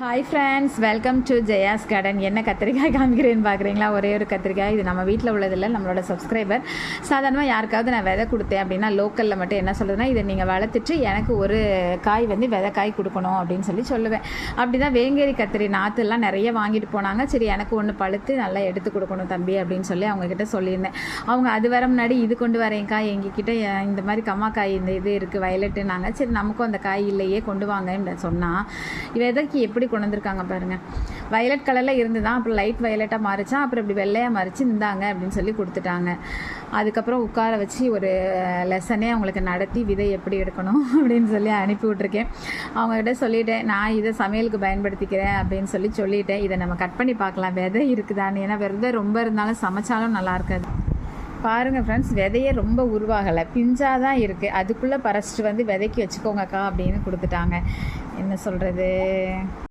Hi friends welcome to Jaya's garden என்ன கத்திரிக்காய் காமிக்கிறேன்னு பார்க்குறீங்களா ஒரே ஒரு கத்திரிக்காய். இது நம்ம வீட்டில் உள்ளதில்ல நம்மளோட சப்ஸ்கிரைபர் சாதாரணமாக யாருக்காவது நான் விதை கொடுத்தேன் அப்படின்னா லோக்கலில் மட்டும் என்ன சொல்லுதுன்னா இதை நீங்கள் வளர்த்துட்டு எனக்கு ஒரு காய் வந்து விதை காய் கொடுக்கணும் அப்படின்னு சொல்லி சொல்லுவேன். அப்படி தான் வேங்கேரி கத்திரி நாற்றுலாம் நிறைய வாங்கிட்டு போனாங்க. சரி எனக்கு ஒன்று பழுத்து நல்லா எடுத்து கொடுக்கணும் தம்பி அப்படின்னு சொல்லி அவங்கக்கிட்ட சொல்லியிருந்தேன். அவங்க அது வர முன்னாடி இது கொண்டு வரேன்க்கா. எங்ககிட்ட இந்த மாதிரி கம்மாக்காய் இந்த இது இருக்குது வயலட்டுனாங்க சரி நமக்கும் அந்த காய் இல்லையே கொண்டு வாங்கன்னு சொன்னால் விதைக்கு எப்படி கொண்டு வந்திருக்காங்க பாருங்கள் வயலட் கலரில் இருந்து தான் அப்புறம் லைட் வயலட்டாக மாறிச்சா அப்புறம் இப்படி வெள்ளையாக மாறிச்சு இருந்தாங்க அப்படின்னு சொல்லி கொடுத்துட்டாங்க. அதுக்கப்புறம் உட்கார வச்சு ஒரு லெசனே அவங்களுக்கு நடத்தி விதை எப்படி எடுக்கணும் அப்படின்னு சொல்லி அனுப்பி விட்ருக்கேன் அவங்ககிட்ட சொல்லிட்டேன் நான் இதை சமையலுக்கு பயன்படுத்திக்கிறேன் அப்படின்னு சொல்லி சொல்லிட்டேன். இதை நம்ம கட் பண்ணி பார்க்கலாம். விதை இருக்குதான்னு. ஏன்னா விதை ரொம்ப இருந்தாலும் சமைச்சாலும் நல்லா இருக்காது. பாருங்கள் ஃப்ரெண்ட்ஸ் விதையே ரொம்ப உருவாகலை. பிஞ்சாக தான் இருக்குது அதுக்குள்ளே பறிச்சிட்டு வந்து விதைக்கு வச்சுக்கோங்கக்கா அப்படின்னு கொடுத்துட்டாங்க. என்ன சொல்கிறது